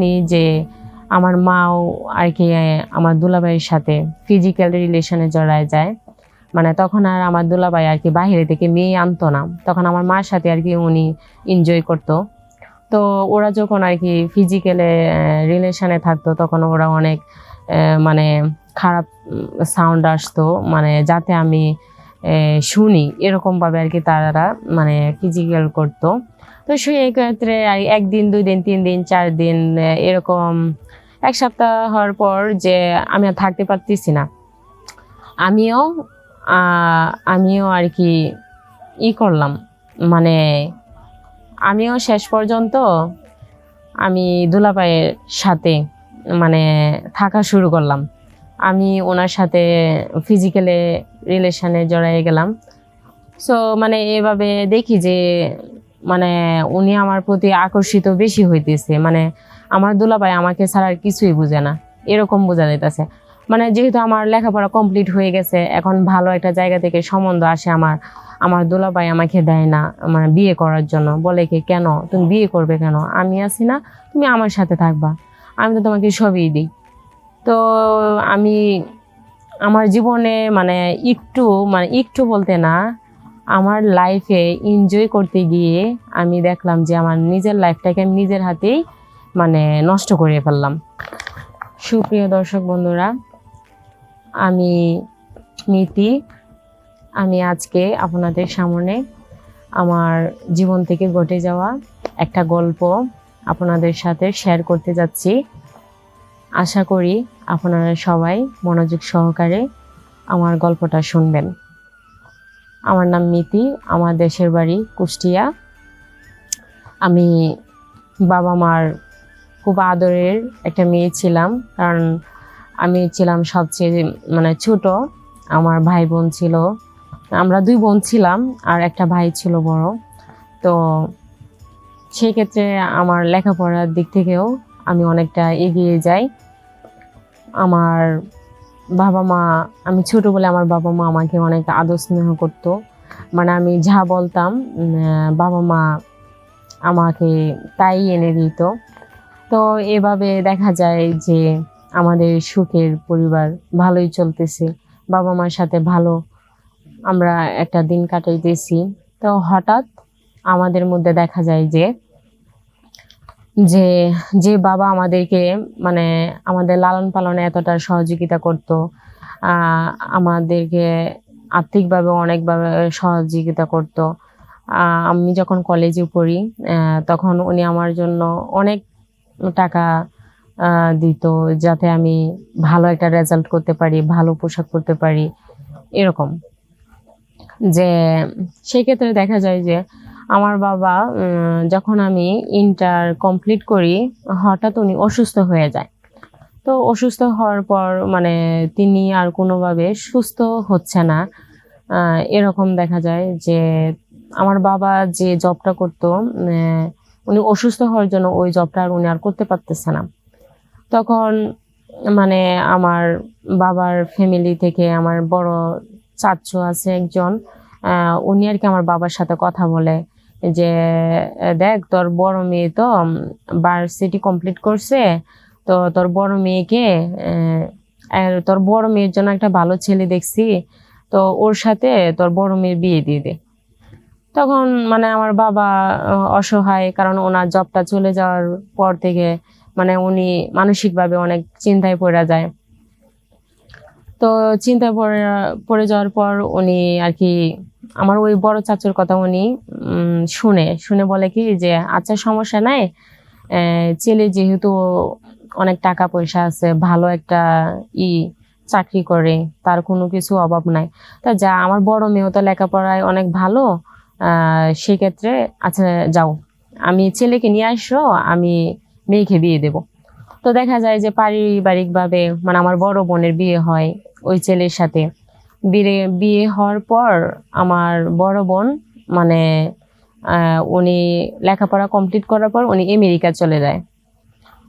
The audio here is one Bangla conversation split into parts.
শুনি যে আমার মাও আর কি আমার দুলাভাইয়ের সাথে ফিজিক্যাল রিলেশনে জড়ায় যায়। মানে তখন আর আমার দুলাভাই আর কি বাইরে থেকে মেয়ে আনতো না। তখন আমার মার সাথে আর কি উনি এনজয় করতো। তো ওরা যখন আর কি ফিজিক্যালে রিলেশনে থাকতো, তখন ওরা অনেক মানে খারাপ সাউন্ড আসতো। মানে যাতে আমি শুনি। এরকমভাবে আর কি তারা মানে ফিজিক্যাল করতো। তো সেই ক্ষেত্রে আর একদিন, দুই দিন, তিন দিন, চার দিন এরকম এক সপ্তাহ হওয়ার পর যে আমি আর থাকতে পারতেছি না। আমিও আমিও আর কি ই করলাম। মানে আমিও শেষ পর্যন্ত আমি দুলাভাইয়ের সাথে মানে থাকা শুরু করলাম। আমি ওনার সাথে ফিজিক্যালে রিলেশনে জড়াই গেলাম। সো মানে এভাবে দেখি যে মানে উনি আমার প্রতি আকর্ষিত বেশি হইতেছে। মানে আমার দুলাভাই আমাকে ছাড়া আর কিছুই বুঝে না। এরকম বোঝা যাইতেছে। মানে যেহেতু আমার লেখাপড়া কমপ্লিট হয়ে গেছে, এখন ভালো একটা জায়গা থেকে সম্বন্ধ আসে আমার। আমার দুলাভাই আমাকে দেয় না মানে বিয়ে করার জন্য। বলে কি, কেন? তুমি বিয়ে করবে কেন? আমি আছি না, তুমি আমার সাথে থাকবা। আমি তো তোমাকে সবই দিই। তো আমি, আমার জীবনে মানে একটু মানে একটু বলতে না আমার লাইফে এনজয় করতে গিয়ে আমি দেখলাম যে আমার নিজের লাইফটাকে আমি নিজের হাতেই মানে নষ্ট করে ফেললাম। সুপ্রিয় দর্শক বন্ধুরা, আমি নীতি আমি আজকে আপনাদের সামনে আমার জীবন থেকে ঘটে যাওয়া একটা গল্প আপনাদের সাথে শেয়ার করতে যাচ্ছি। আশা করি আপনারা সবাই মনোযোগ সহকারে আমার গল্পটা শুনবেন। আমার নাম মিতি, আমার দেশের বাড়ি কুষ্টিয়া। আমি বাবা মার খুব আদরের একটা মেয়ে ছিলাম, কারণ আমি ছিলাম সবচেয়ে মানে ছোট। আমার ভাই বোন ছিল, আমরা দুই বোন ছিলাম আর একটা ভাই ছিল বড়। তো সেক্ষেত্রে আমার লেখাপড়ার দিক থেকেও আমি অনেকটা এগিয়ে যাই। আমার বাবা মা, আমি ছোট বলে আমার বাবা মা আমাকে অনেক আদর স্নেহ করতো। মানে আমি যা বলতাম বাবা মা আমাকে তাই এনে দিত। তো এভাবে দেখা যায় যে আমাদের সুখের পরিবার ভালোই চলতেছে। বাবা মার সাথে ভালো আমরা একটা দিন কাটাইতেছি। তো হঠাৎ আমাদের মধ্যে দেখা যায় যে যে যে বাবা আমাদেরকে মানে আমাদের লালন পালনে এতটা সহযোগিতা করতো আমাদেরকে আর্থিকভাবে, অনেকভাবে সহযোগিতা করতো। আমি যখন কলেজে পড়ি তখন উনি আমার জন্য অনেক টাকা দিত যাতে আমি ভালো একটা রেজাল্ট করতে পারি, ভালো পোশাক পরতে পারি, এরকম। যে সেই ক্ষেত্রে দেখা যায় যে আমার বাবা যখন আমি ইন্টার কমপ্লিট করি, হঠাৎ উনি অসুস্থ হয়ে যায়। তো অসুস্থ হওয়ার পর মানে তিনি আর কোনোভাবে সুস্থ হচ্ছে না। এরকম দেখা যায় যে, আমার বাবা যে জবটা করতো উনি অসুস্থ হওয়ার জন্য ওই জবটা আর উনি আর করতে পারতেছে না। তখন মানে আমার বাবার ফ্যামিলি থেকে আমার বড় চাচু আছে একজন উনি আর কি আমার বাবার সাথে কথা বলে। যে দেখ, তোর বড় মেয়ে তো ভার্সিটি কমপ্লিট করছে, তো তোর বড় মেয়েকে তোর বড় মেয়ের জন্য একটা ভালো ছেলে দেখছি, তো ওর সাথে তোর বড় মেয়ের বিয়ে দিয়ে দে। তখন মানে আমার বাবা অসহায়, কারণ ওনার জবটা চলে যাওয়ার পর থেকে মানে উনি মানসিকভাবে অনেক চিন্তায় পড়ে যায়। তো চিন্তায় পড়ে পড়ে যাওয়ার পর উনি আর কি আমার ওই বড় চাচুর কথা উনি শুনে শুনে বলে কি যে আচ্ছা সমস্যা নাই। ছেলে যেহেতু অনেক টাকা পয়সা আছে, ভালো একটা ই চাকরি করে, তার কোনো কিছু অভাব নাই। তা যা, আমার বড় মেয়েও তো লেখাপড়ায় অনেক ভালো সেক্ষেত্রে আচ্ছা যাও। আমি ছেলেকে নিয়ে আসো, আমি মেয়েকে বিয়ে দেব। তো দেখা যায় যে পারিবারিকভাবে মানে আমার বড় বোনের বিয়ে হয় ওই ছেলের সাথে। বিয়ে বিয়ে হওয়ার পর আমার বড় বোন মানে উনি লেখাপড়া কমপ্লিট করার পর উনি আমেরিকা চলে যায়।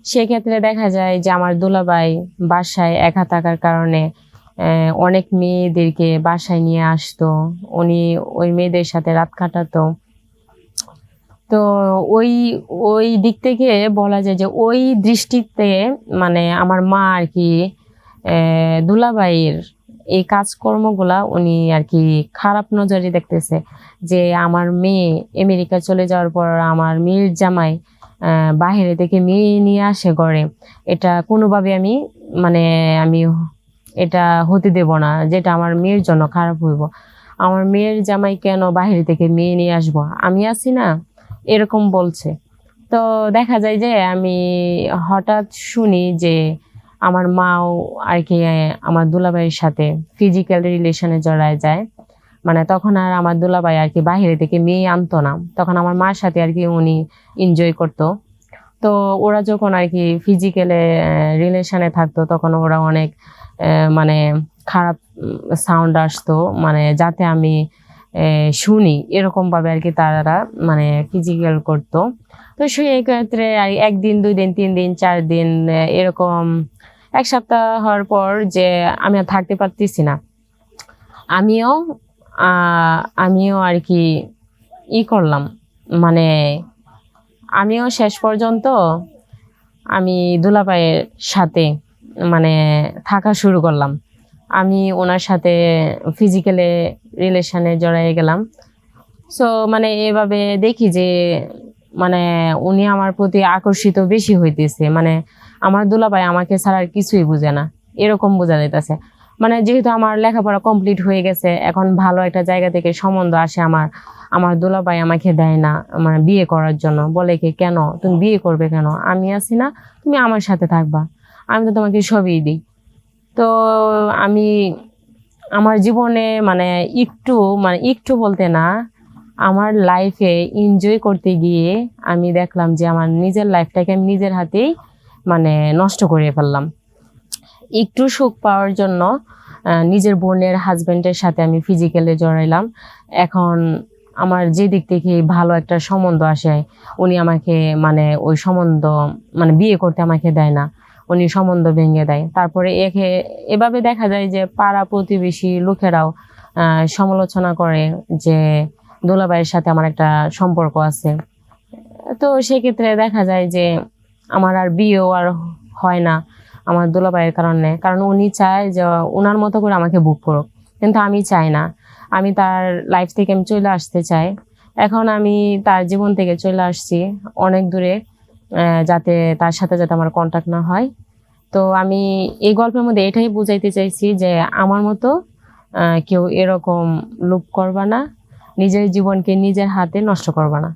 সেক্ষেত্রে দেখা যায় যে আমার দুলাভাই বাসায় একা থাকার কারণে অনেক মেয়েদেরকে বাসায় নিয়ে আসতো। উনি ওই মেয়েদের সাথে রাত কাটাতো। তো ওই ওই দিক থেকে বলা যায় যে ওই দৃষ্টিতে মানে আমার মা আর কি আহ, দুলাভাইয়ের এই কাজকর্মগুলা উনি আর কি খারাপ নজরে দেখতেছে যে আমার মেয়ে আমেরিকা চলে যাওয়ার পর আমার মেয়ের জামাই বাহিরে থেকে মেয়ে নিয়ে আসে ঘরে। এটা কোনোভাবে আমি মানে আমি এটা হতে দেব না, যেটা আমার মেয়ের জন্য খারাপ হইব। আমার মেয়ের জামাই কেন বাহিরে থেকে মেয়ে নিয়ে আসব? আমি আছি না, এরকম বলছে। তো দেখা যায় যে আমি হঠাৎ শুনি যে আমার মাও আর কি আমার দুলাভাইয়ের সাথে ফিজিক্যাল রিলেশনে জড়ায় যায়। মানে তখন আর আমার দুলাভাই আর কি বাহিরে থেকে মেয়ে আনতো না। তখন আমার মার সাথে আর কি উনি এনজয় করতো। তো ওরা যখন আর কি ফিজিক্যালে রিলেশনে থাকতো, তখন ওরা অনেক মানে খারাপ সাউন্ড আসতো। মানে যাতে আমি শুনি। এরকম ভাবে আর কি তারা মানে ফিজিক্যাল করতো। তো সেই ক্ষেত্রে আর একদিন, দুই দিন, তিন দিন, চার দিন এরকম এক সপ্তাহ হওয়ার পর যে আমি আর থাকতে পারতেছি না, আমিও আমিও আর কি ই করলাম। মানে আমিও শেষ পর্যন্ত আমি দুলাভাইয়ের সাথে মানে থাকা শুরু করলাম। আমি ওনার সাথে ফিজিক্যালে রিলেশনে জড়াই গেলাম। সো মানে এভাবে দেখি যে মানে উনি আমার প্রতি আকর্ষিত বেশি হইতেছে। মানে আমার দুলাভাই আমাকে ছাড়া আর কিছুই বুঝে না। এরকম বোঝা যাইতেছে। মানে যেহেতু আমার লেখাপড়া কমপ্লিট হয়ে গেছে, এখন ভালো একটা জায়গা থেকে সম্বন্ধ আসে আমার। আমার দুলাভাই আমাকে দেয় না মানে বিয়ে করার জন্য। বলে কি, কেন? তুমি বিয়ে করবে কেন? আমি আছি না, তুমি আমার সাথে থাকবা। আমি তো তোমাকে সবই দিই। তো আমি, আমার জীবনে মানে একটু মানে একটু বলতে না আমার লাইফে এনজয় করতে গিয়ে আমি দেখলাম যে আমার নিজের লাইফটাকে আমি নিজের হাতেই মানে নষ্ট করে ফেললাম। একটু সুখ পাওয়ার জন্য নিজের বোনের হাজবেন্ডের সাথে আমি ফিজিক্যালি জড়াইলাম। এখন আমার যে দিক থেকে ভালো একটা সম্বন্ধ আসে, উনি আমাকে মানে ওই সম্বন্ধ মানে বিয়ে করতে আমাকে দেয় না। উনি সম্বন্ধ ভেঙে দেয়। তারপরে একে, এভাবে দেখা যায় যে পাড়া প্রতিবেশী লোকেরাও সমালোচনা করে যে দোলাবাইয়ের সাথে আমার একটা সম্পর্ক আছে। তো সেক্ষেত্রে দেখা যায় যে আমার আর বিয়েও আর হয় না আমার দোলাবাইয়ের কারণে। কারণ উনি চায় যে ওনার মতো করে আমাকে বুক করুক। কিন্তু আমি চাই না। আমি তার লাইফ থেকে আমি চলে আসতে চাই। এখন আমি তার জীবন থেকে চলে আসছি অনেক দূরে যাতে তার সাথে যাতে আমার কন্ট্যাক্ট না হয়। তো আমি এই গল্পের মধ্যে এটাই বুঝাইতে চাইছি যে আমার মতো কেউ এরকম লুপ করবা না। নিজের জীবনকে নিজের হাতে নষ্ট করবা না।